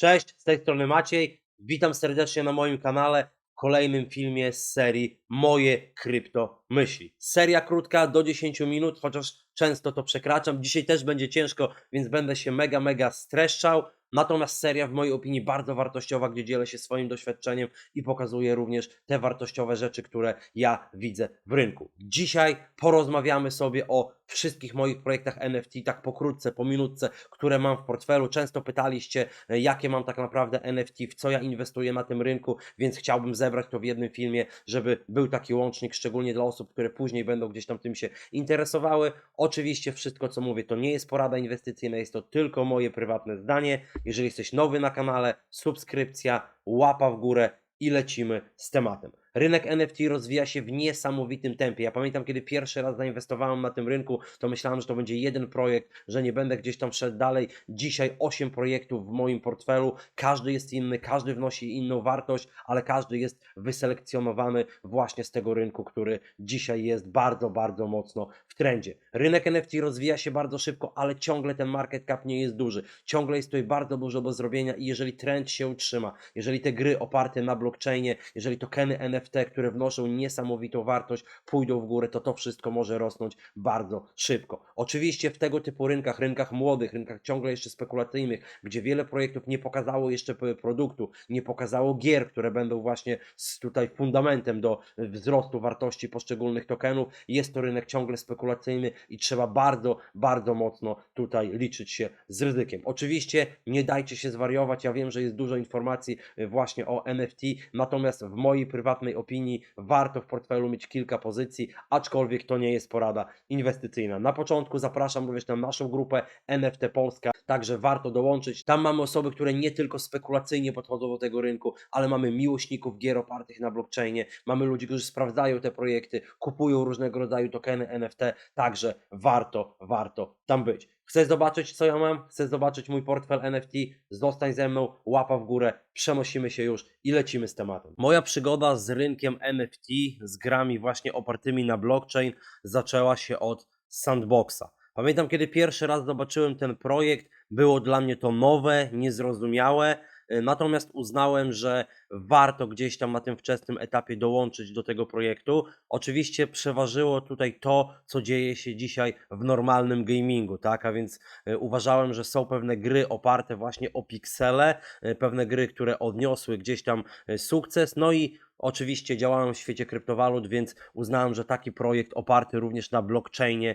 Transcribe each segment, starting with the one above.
Cześć, z tej strony Maciej. Witam serdecznie na moim kanale, kolejnym filmie z serii Moje krypto myśli. Seria krótka do 10 minut, chociaż często to przekraczam. Dzisiaj też będzie ciężko, więc będę się mega, mega streszczał. Natomiast seria w mojej opinii bardzo wartościowa, gdzie dzielę się swoim doświadczeniem i pokazuję również te wartościowe rzeczy, które ja widzę w rynku. Dzisiaj porozmawiamy sobie o wszystkich moich projektach NFT, tak pokrótce, po minutce, które mam w portfelu. Często pytaliście, e, jakie mam tak naprawdę NFT, w co ja inwestuję na tym rynku, więc chciałbym zebrać to w jednym filmie, żeby był taki łącznik, szczególnie dla osób, które później będą gdzieś tam tym się interesowały. Oczywiście wszystko, co mówię, to nie jest porada inwestycyjna, jest to tylko moje prywatne zdanie. Jeżeli jesteś nowy na kanale, subskrypcja, łapa w górę i lecimy z tematem. Rynek NFT rozwija się w niesamowitym tempie. Ja pamiętam, kiedy pierwszy raz zainwestowałem na tym rynku, to myślałem, że to będzie jeden projekt, że nie będę gdzieś tam szedł dalej. Dzisiaj 8 projektów w moim portfelu. Każdy jest inny, każdy wnosi inną wartość, ale każdy jest wyselekcjonowany właśnie z tego rynku, który dzisiaj jest bardzo, bardzo mocno w trendzie. Rynek NFT rozwija się bardzo szybko, ale ciągle ten market cap nie jest duży. Ciągle jest tutaj bardzo dużo do zrobienia i jeżeli trend się utrzyma, jeżeli te gry oparte na blockchainie, jeżeli tokeny NFT, które wnoszą niesamowitą wartość, pójdą w górę, to to wszystko może rosnąć bardzo szybko. Oczywiście w tego typu rynkach, rynkach młodych, rynkach ciągle jeszcze spekulacyjnych, gdzie wiele projektów nie pokazało jeszcze p- produktu, nie pokazało gier, które będą właśnie tutaj fundamentem do wzrostu wartości poszczególnych tokenów, jest to rynek ciągle spekulacyjny i trzeba bardzo, bardzo mocno tutaj liczyć się z ryzykiem. Oczywiście nie dajcie się zwariować, ja wiem, że jest dużo informacji y, właśnie o NFT, natomiast w mojej prywatnej opinii warto w portfelu mieć kilka pozycji, aczkolwiek to nie jest porada inwestycyjna. Na początku zapraszam również na naszą grupę NFT Polska, także warto dołączyć. Tam mamy osoby, które nie tylko spekulacyjnie podchodzą do tego rynku, ale mamy miłośników gier opartych na blockchainie, mamy ludzi, którzy sprawdzają te projekty, kupują różnego rodzaju tokeny NFT, także warto, warto tam być. Chcesz zobaczyć, co ja mam? Chcesz zobaczyć mój portfel NFT? Zostań ze mną, łapa w górę, przenosimy się już i lecimy z tematem. Moja przygoda z rynkiem NFT, z grami właśnie opartymi na blockchain, zaczęła się od Sandboxa. Pamiętam, kiedy pierwszy raz zobaczyłem ten projekt, było dla mnie to nowe, niezrozumiałe, natomiast uznałem, że warto gdzieś tam na tym wczesnym etapie dołączyć do tego projektu. Oczywiście przeważyło tutaj to, co dzieje się dzisiaj w normalnym gamingu, tak? A więc y, uważałem, że są pewne gry oparte właśnie o piksele, y, pewne gry, które odniosły gdzieś tam y, sukces, no i Oczywiście działałem w świecie kryptowalut, więc uznałem, że taki projekt oparty również na blockchainie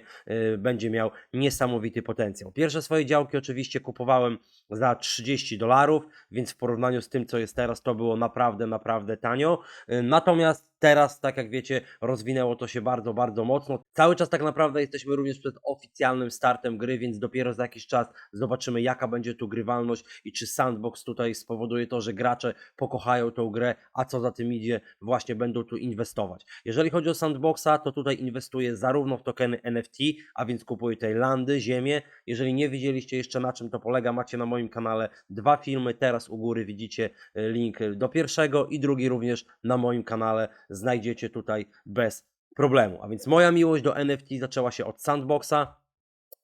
y, będzie miał niesamowity potencjał. Pierwsze swoje działki oczywiście kupowałem za 30 dolarów, więc w porównaniu z tym, co jest teraz, to było naprawdę, naprawdę tanio. Y, Natomiast teraz, tak jak wiecie, rozwinęło to się bardzo, bardzo mocno. Cały czas tak naprawdę jesteśmy również przed oficjalnym startem gry, więc dopiero za jakiś czas zobaczymy, jaka będzie tu grywalność i czy sandbox tutaj spowoduje to, że gracze pokochają tą grę, a co za tym idzie, właśnie będą tu inwestować. Jeżeli chodzi o sandboxa, to tutaj inwestuję zarówno w tokeny NFT, a więc kupuję tutaj landy, ziemię. Jeżeli nie widzieliście jeszcze na czym to polega, macie na moim kanale dwa filmy. Teraz u góry widzicie e, link do pierwszego i drugi również na moim kanale znajdziecie tutaj bez problemu. A więc moja miłość do NFT zaczęła się od sandboxa.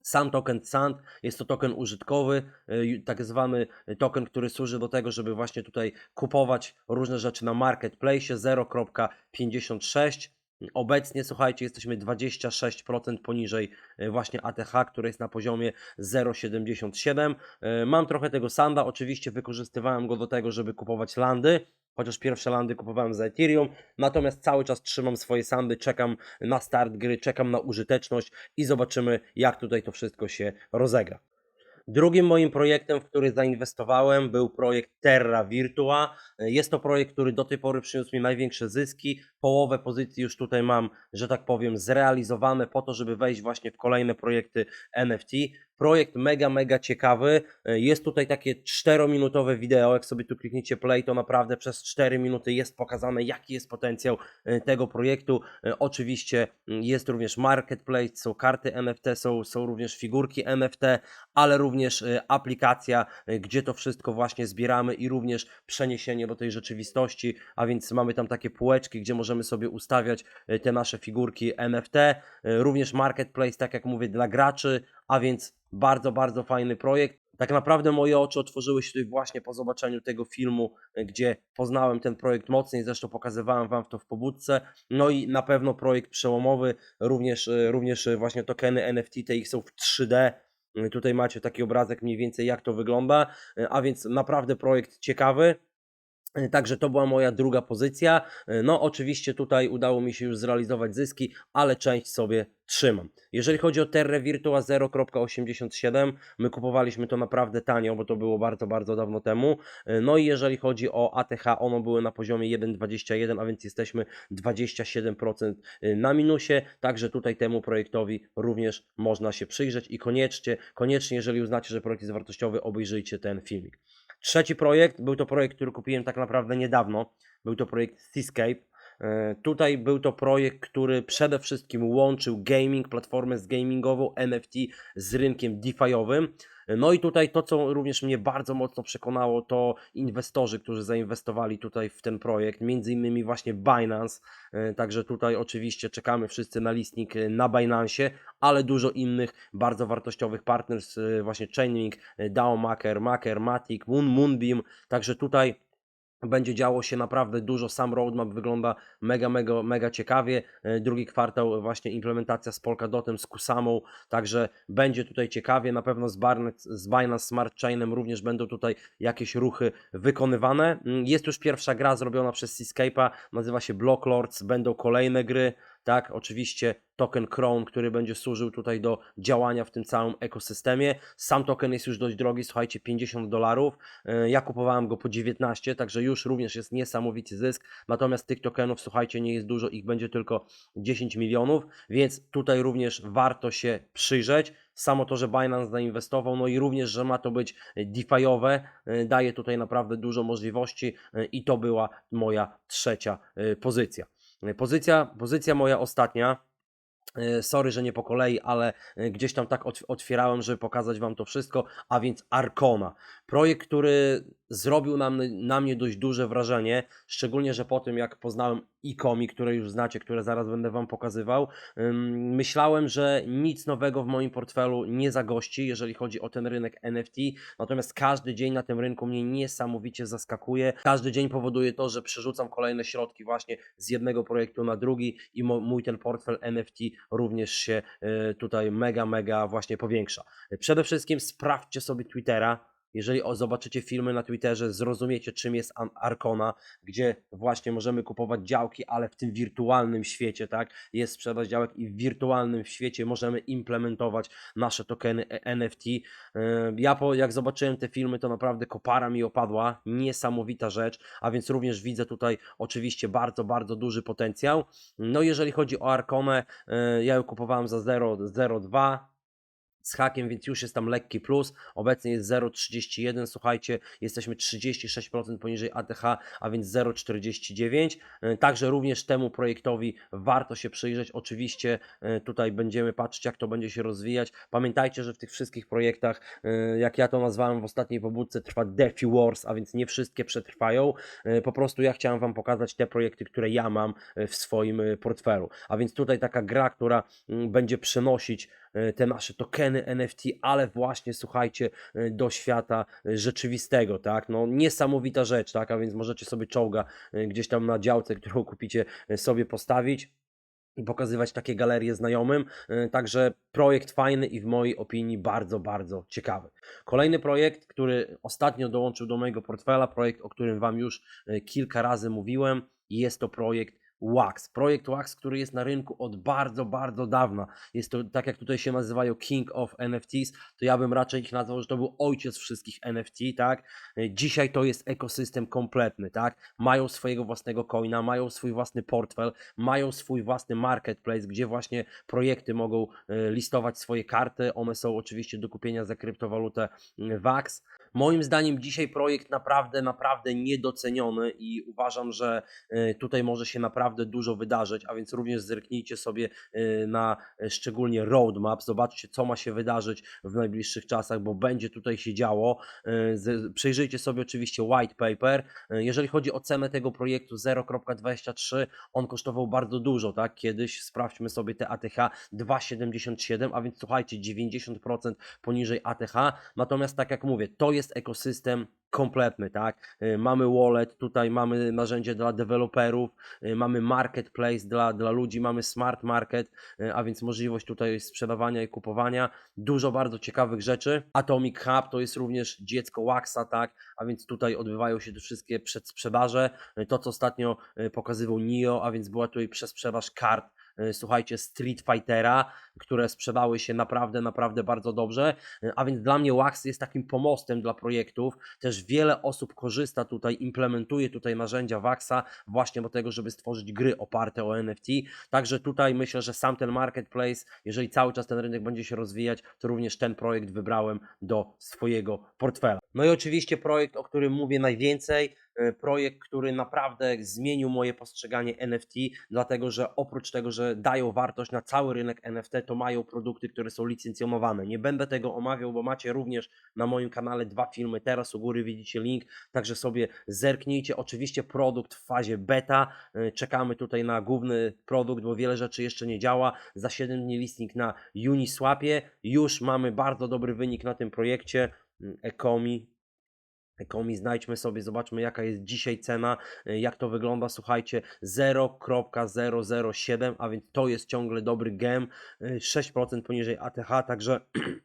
Sand token Sand jest to token użytkowy, y, tak zwany token, który służy do tego, żeby właśnie tutaj kupować różne rzeczy na marketplace 0.56. Obecnie, słuchajcie, jesteśmy 26% poniżej y, właśnie ATH, które jest na poziomie 0,77. Y, Mam trochę tego sanda, oczywiście wykorzystywałem go do tego, żeby kupować landy, chociaż pierwsze landy kupowałem za Ethereum, natomiast cały czas trzymam swoje sandy, czekam na start gry, czekam na użyteczność i zobaczymy, jak tutaj to wszystko się rozegra. Drugim moim projektem, w który zainwestowałem, był projekt Terra Virtua. Jest to projekt, który do tej pory przyniósł mi największe zyski. Połowę pozycji już tutaj mam, że tak powiem, zrealizowane po to, żeby wejść właśnie w kolejne projekty NFT. Projekt mega, mega ciekawy. Jest tutaj takie 4-minutowe wideo. Jak sobie tu klikniecie play, to naprawdę przez 4 minuty jest pokazane, jaki jest potencjał e, tego projektu. E, Oczywiście mm, jest również marketplace, są karty NFT, są, są również figurki NFT, ale również e, aplikacja, e, gdzie to wszystko właśnie zbieramy i również przeniesienie do tej rzeczywistości, a więc mamy tam takie półeczki, gdzie możemy sobie ustawiać e, te nasze figurki NFT, e, również marketplace, tak jak mówię, dla graczy, a więc bardzo, bardzo fajny projekt. Tak naprawdę moje oczy otworzyły się tutaj właśnie po zobaczeniu tego filmu, y, gdzie poznałem ten projekt mocniej, zresztą pokazywałem Wam to w pobudce. No i na pewno projekt przełomowy, również, y, również y, właśnie tokeny NFT, te ich są w 3D. Y, Tutaj macie taki obrazek mniej więcej jak to wygląda, a więc naprawdę projekt ciekawy. Y, Także to była moja druga pozycja. Y, No, oczywiście tutaj udało mi się już zrealizować zyski, ale część sobie trzymam. Jeżeli chodzi o Terra Virtua 0.87, my kupowaliśmy to naprawdę tanio, bo to było bardzo, bardzo dawno temu. Y, No i jeżeli chodzi o ATH, ono były na poziomie 1,21, a więc jesteśmy 27% na minusie. Także tutaj temu projektowi również można się przyjrzeć i koniecznie, koniecznie, jeżeli uznacie, że projekt jest wartościowy, obejrzyjcie ten filmik. Trzeci projekt, był to projekt, który kupiłem tak naprawdę niedawno. Był to projekt Seascape. E, Tutaj był to projekt, który przede wszystkim łączył gaming, platformę z gamingową, NFT z rynkiem DeFi'owym. No i tutaj to, co również mnie bardzo mocno przekonało, to inwestorzy, którzy zainwestowali tutaj w ten projekt, między innymi właśnie Binance. E, Także tutaj oczywiście czekamy wszyscy na listnik e, na Binance, ale dużo innych bardzo wartościowych partners, e, właśnie Chainlink, DAO Maker, Maker, Matic, Moon, Moonbeam. Także tutaj będzie działo się naprawdę dużo. Sam roadmap wygląda mega, mega, mega ciekawie. E, Drugi kwartał właśnie implementacja z Polkadotem, z Kusamą, także będzie tutaj ciekawie. Na pewno z, Barnet, z Binance Smart Chainem również będą tutaj jakieś ruchy wykonywane. Mm, Jest już pierwsza gra zrobiona przez Seascape'a, nazywa się Block Lords. Będą kolejne gry. Tak, oczywiście token Crown, który będzie służył tutaj do działania w tym całym ekosystemie. Sam token jest już dość drogi, słuchajcie, 50 dolarów. E, Ja kupowałem go po 19, także już również jest niesamowity zysk. Natomiast tych tokenów, słuchajcie, nie jest dużo, ich będzie tylko 10 milionów, więc tutaj również warto się przyjrzeć. Samo to, że Binance zainwestował, no i również, że ma to być DeFi'owe, e, daje tutaj naprawdę dużo możliwości e, i to była moja trzecia pozycja. E, Pozycja, pozycja moja ostatnia. E, Sorry, że nie po kolei, ale e, gdzieś tam tak otw- otwierałem, żeby pokazać Wam to wszystko, a więc Arkona. Projekt, który zrobił na, mnie- na mnie dość duże wrażenie, szczególnie, że po tym jak poznałem e-comi, które już znacie, które zaraz będę Wam pokazywał, myślałem, że nic nowego w moim portfelu nie zagości, jeżeli chodzi o ten rynek NFT, natomiast każdy dzień na tym rynku mnie niesamowicie zaskakuje. Każdy dzień powoduje to, że przerzucam kolejne środki właśnie z jednego projektu na drugi i mój ten portfel NFT również się y, tutaj mega, mega właśnie powiększa. Przede wszystkim sprawdźcie sobie Twittera. Jeżeli zobaczycie filmy na Twitterze, zrozumiecie czym jest Arkona, gdzie właśnie możemy kupować działki, ale w tym wirtualnym świecie, tak? Jest sprzedaż działek i w wirtualnym świecie możemy implementować nasze tokeny e- NFT. Yy, Ja po, jak zobaczyłem te filmy, to naprawdę kopara mi opadła. Niesamowita rzecz, a więc również widzę tutaj oczywiście bardzo, bardzo duży potencjał. No jeżeli chodzi o Arkonę, yy, ja ją kupowałem za 0,02 z hakiem, więc już jest tam lekki plus. Obecnie jest 0,31. Słuchajcie, jesteśmy 36% poniżej ATH, a więc 0,49. E, Także również temu projektowi warto się przyjrzeć. Oczywiście e, tutaj będziemy patrzeć, jak to będzie się rozwijać. Pamiętajcie, że w tych wszystkich projektach, e, jak ja to nazwałem w ostatniej pobudce, trwa DeFi Wars, a więc nie wszystkie przetrwają. Po prostu ja chciałem Wam pokazać te projekty, które ja mam w swoim portfelu. A więc tutaj taka gra, która mm, będzie przenosić te nasze tokeny NFT, ale właśnie słuchajcie, e, do świata e, rzeczywistego, tak? No niesamowita rzecz, tak? A więc możecie sobie czołga e, gdzieś tam na działce, którą kupicie, e, sobie postawić i pokazywać takie galerie znajomym. E, Także projekt fajny i w mojej opinii bardzo, bardzo ciekawy. Kolejny projekt, który ostatnio dołączył do mojego portfela, projekt, o którym Wam już e, kilka razy mówiłem, jest to projekt Wax. Projekt Wax, który jest na rynku od bardzo, bardzo dawna. Jest to, tak jak tutaj się nazywają King of NFTs, to ja bym raczej ich nazwał, że to był ojciec wszystkich NFT, tak? E, Dzisiaj to jest ekosystem kompletny, tak? Mają swojego własnego coina, mają swój własny portfel, mają swój własny marketplace, gdzie właśnie projekty mogą e, listować swoje karty. One są oczywiście do kupienia za kryptowalutę mm, Wax. Moim zdaniem dzisiaj projekt naprawdę, naprawdę niedoceniony i uważam, że y, tutaj może się naprawdę dużo wydarzyć, a więc również zerknijcie sobie y, na y, szczególnie roadmap, zobaczcie co ma się wydarzyć w najbliższych czasach, bo będzie tutaj się działo. Przejrzyjcie sobie oczywiście white paper. Jeżeli chodzi o cenę tego projektu 0.23, on kosztował bardzo dużo, tak? Kiedyś sprawdźmy sobie te ATH 2,77, a więc słuchajcie, 90% poniżej ATH. Natomiast tak jak mówię, to jest ekosystem kompletny, tak? Y, Mamy wallet, tutaj mamy narzędzie dla deweloperów, y, mamy marketplace dla, dla ludzi, mamy smart market, y, a więc możliwość tutaj sprzedawania i kupowania. Dużo bardzo ciekawych rzeczy. Atomic Hub to jest również dziecko Waxa, tak? A więc tutaj odbywają się te wszystkie przedsprzedaże. To, co ostatnio pokazywał NIO, a więc była tutaj przesprzedaż kart słuchajcie, Street Fightera, które sprzedały się naprawdę, naprawdę bardzo dobrze. Y, A więc dla mnie Wax jest takim pomostem dla projektów. Też wiele osób korzysta tutaj, implementuje tutaj narzędzia Waxa właśnie do tego, żeby stworzyć gry oparte o NFT. Także tutaj myślę, że sam ten marketplace, jeżeli cały czas ten rynek będzie się rozwijać, to również ten projekt wybrałem do swojego portfela. No i oczywiście projekt, o którym mówię najwięcej, projekt, który naprawdę zmienił moje postrzeganie NFT, dlatego że oprócz tego, że dają wartość na cały rynek NFT, to mają produkty, które są licencjonowane. Nie będę tego omawiał, bo macie również na moim kanale dwa filmy. Teraz u góry widzicie link, także sobie zerknijcie. Oczywiście produkt w fazie beta. E, Czekamy tutaj na główny produkt, bo wiele rzeczy jeszcze nie działa. Za 7 dni listing na Uniswapie. Już mamy bardzo dobry wynik na tym projekcie. Mm, Ekomi, Ekomi, znajdźmy sobie, zobaczmy jaka jest dzisiaj cena, y, jak to wygląda, słuchajcie, 0.007, a więc to jest ciągle dobry gem, y, 6% poniżej ATH, także y,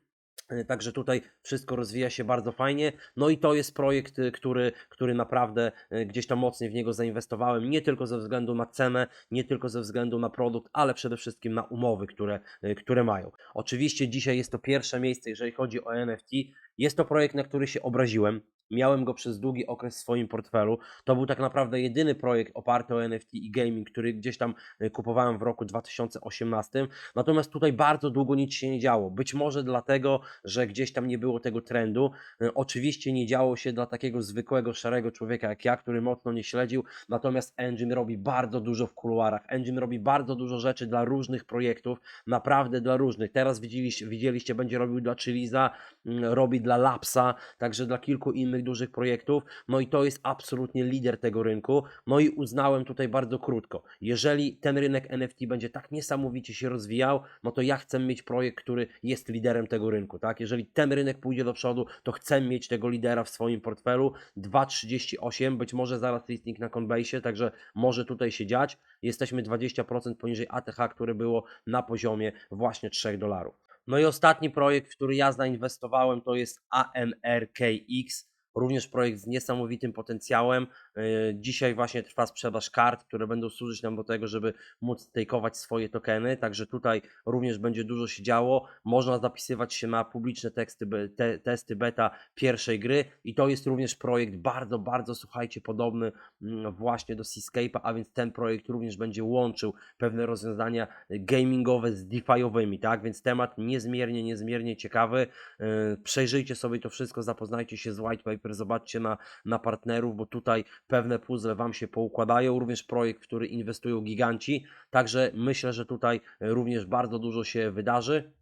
Także tutaj wszystko rozwija się bardzo fajnie. No i to jest projekt, który, który naprawdę gdzieś tam mocniej w niego zainwestowałem. Nie tylko ze względu na cenę, nie tylko ze względu na produkt, ale przede wszystkim na umowy, które, które mają. Oczywiście dzisiaj jest to pierwsze miejsce, jeżeli chodzi o NFT. Jest to projekt, na który się obraziłem. Miałem go przez długi okres w swoim portfelu. To był tak naprawdę jedyny projekt oparty o NFT i gaming, który gdzieś tam y, kupowałem w roku 2018. Natomiast tutaj bardzo długo nic się nie działo. Być może dlatego, że gdzieś tam nie było tego trendu. Y, Oczywiście nie działo się dla takiego zwykłego, szarego człowieka jak ja, który mocno nie śledził. Natomiast Engine robi bardzo dużo w kuluarach. Engine robi bardzo dużo rzeczy dla różnych projektów, naprawdę dla różnych. Teraz widzieliście, widzieliście będzie robił dla Chiliza, mm, robi dla Lapsa, także dla kilku innych dużych projektów. No i to jest absolutnie lider tego rynku. No i uznałem tutaj bardzo krótko. Jeżeli ten rynek NFT będzie tak niesamowicie się rozwijał, no to ja chcę mieć projekt, który jest liderem tego rynku, tak? Jeżeli ten rynek pójdzie do przodu, to chcę mieć tego lidera w swoim portfelu. 2,38, być może zaraz listing na Coinbase, także może tutaj się dziać. Jesteśmy 20% poniżej ATH, które było na poziomie właśnie 3 dolarów. No i ostatni projekt, w który ja zainwestowałem, to jest AMRKX. Również projekt z niesamowitym potencjałem. Yy, Dzisiaj właśnie trwa sprzedaż kart, które będą służyć nam do tego, żeby móc takeować swoje tokeny. Także tutaj również będzie dużo się działo. Można zapisywać się na publiczne teksty, te, testy beta pierwszej gry i to jest również projekt bardzo, bardzo, słuchajcie, podobny mm, właśnie do Seascape'a, a więc ten projekt również będzie łączył pewne rozwiązania gamingowe z DeFi'owymi, tak? Więc temat niezmiernie, niezmiernie ciekawy. Yy, Przejrzyjcie sobie to wszystko, zapoznajcie się z white paper, zobaczcie na, na partnerów, bo tutaj pewne puzzle Wam się poukładają. Również projekt, w który inwestują giganci. Także myślę, że tutaj również bardzo dużo się wydarzy.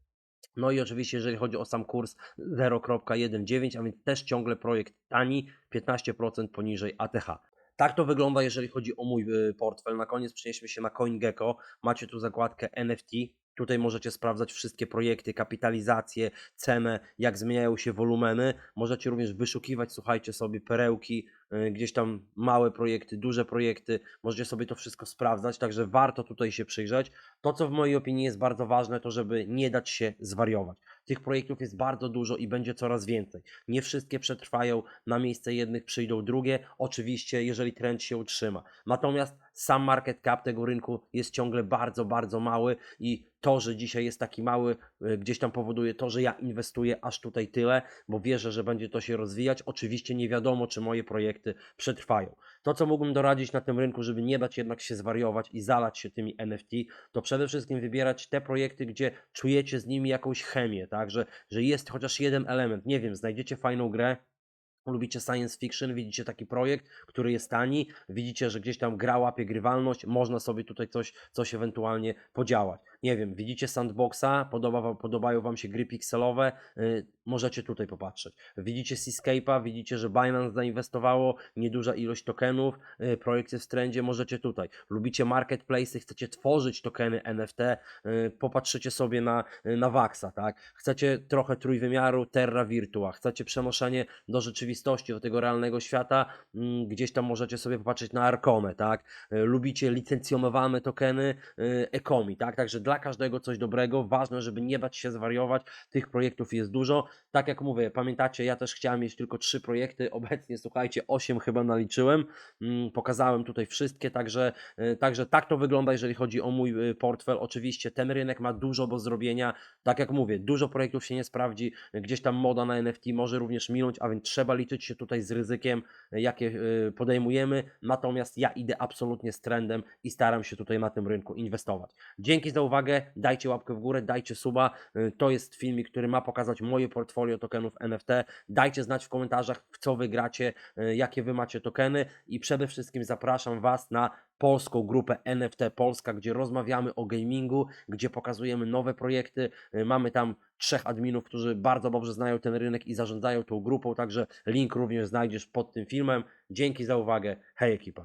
No i oczywiście, jeżeli chodzi o sam kurs 0.19, a więc też ciągle projekt tani, 15% poniżej ATH. Tak to wygląda, jeżeli chodzi o mój y, portfel. Na koniec przenieśmy się na CoinGecko. Macie tu zakładkę NFT. Tutaj możecie sprawdzać wszystkie projekty, kapitalizację, cenę, jak zmieniają się wolumeny. Możecie również wyszukiwać, słuchajcie sobie, perełki, y, gdzieś tam małe projekty, duże projekty. Możecie sobie to wszystko sprawdzać, także warto tutaj się przyjrzeć. To, co w mojej opinii jest bardzo ważne, to żeby nie dać się zwariować. Tych projektów jest bardzo dużo i będzie coraz więcej. Nie wszystkie przetrwają, na miejsce jednych przyjdą drugie, oczywiście, jeżeli trend się utrzyma. Natomiast sam market cap tego rynku jest ciągle bardzo, bardzo mały i to, że dzisiaj jest taki mały, y, gdzieś tam powoduje to, że ja inwestuję aż tutaj tyle, bo wierzę, że będzie to się rozwijać. Oczywiście nie wiadomo, czy moje projekty przetrwają. To, co mógłbym doradzić na tym rynku, żeby nie dać jednak się zwariować i zalać się tymi NFT, to przede wszystkim wybierać te projekty, gdzie czujecie z nimi jakąś chemię, tak, że, że jest chociaż jeden element, nie wiem, znajdziecie fajną grę, lubicie science fiction, widzicie taki projekt, który jest tani, widzicie, że gdzieś tam gra łapie grywalność, można sobie tutaj coś, coś ewentualnie podziałać. Nie wiem, widzicie sandboxa, podoba, wam- podobają Wam się gry pikselowe, y, możecie tutaj popatrzeć. Widzicie Seascape'a, widzicie, że Binance zainwestowało, nieduża ilość tokenów, y, projekt jest w trendzie, możecie tutaj. Lubicie marketplace, chcecie tworzyć tokeny NFT, y, popatrzycie sobie na, y, na Vaxa, tak? Chcecie trochę trójwymiaru Terra Virtua, chcecie przenoszenie do rzeczywistości, do tego realnego świata, mm, gdzieś tam możecie sobie popatrzeć na Arkonę, tak? Y, Lubicie licencjonowane tokeny y, Ekomi, tak? Także dla każdego coś dobrego, ważne, żeby nie bać się zwariować, tych projektów jest dużo. Tak jak mówię, pamiętacie, ja też chciałem mieć tylko trzy projekty, obecnie słuchajcie, osiem chyba naliczyłem, Mm, pokazałem tutaj wszystkie, także, y, także tak to wygląda, jeżeli chodzi o mój y, portfel. Oczywiście ten rynek ma dużo do zrobienia, tak jak mówię, dużo projektów się nie sprawdzi, gdzieś tam moda na NFT może również minąć, a więc trzeba liczyć się tutaj z ryzykiem, y, jakie podejmujemy, natomiast ja idę absolutnie z trendem i staram się tutaj na tym rynku inwestować. Dzięki za uwagę, dajcie łapkę w górę, dajcie suba, y, to jest filmik, który ma pokazać moje portfolio tokenów NFT, dajcie znać w komentarzach, w co wy gracie, y, jakie wy macie tokeny i przede wszystkim zapraszam was na polską grupę NFT Polska, gdzie rozmawiamy o gamingu, gdzie pokazujemy nowe projekty. Y, Mamy tam trzech adminów, którzy bardzo dobrze znają ten rynek i zarządzają tą grupą, także link również znajdziesz pod tym filmem. Dzięki za uwagę. Hej ekipa.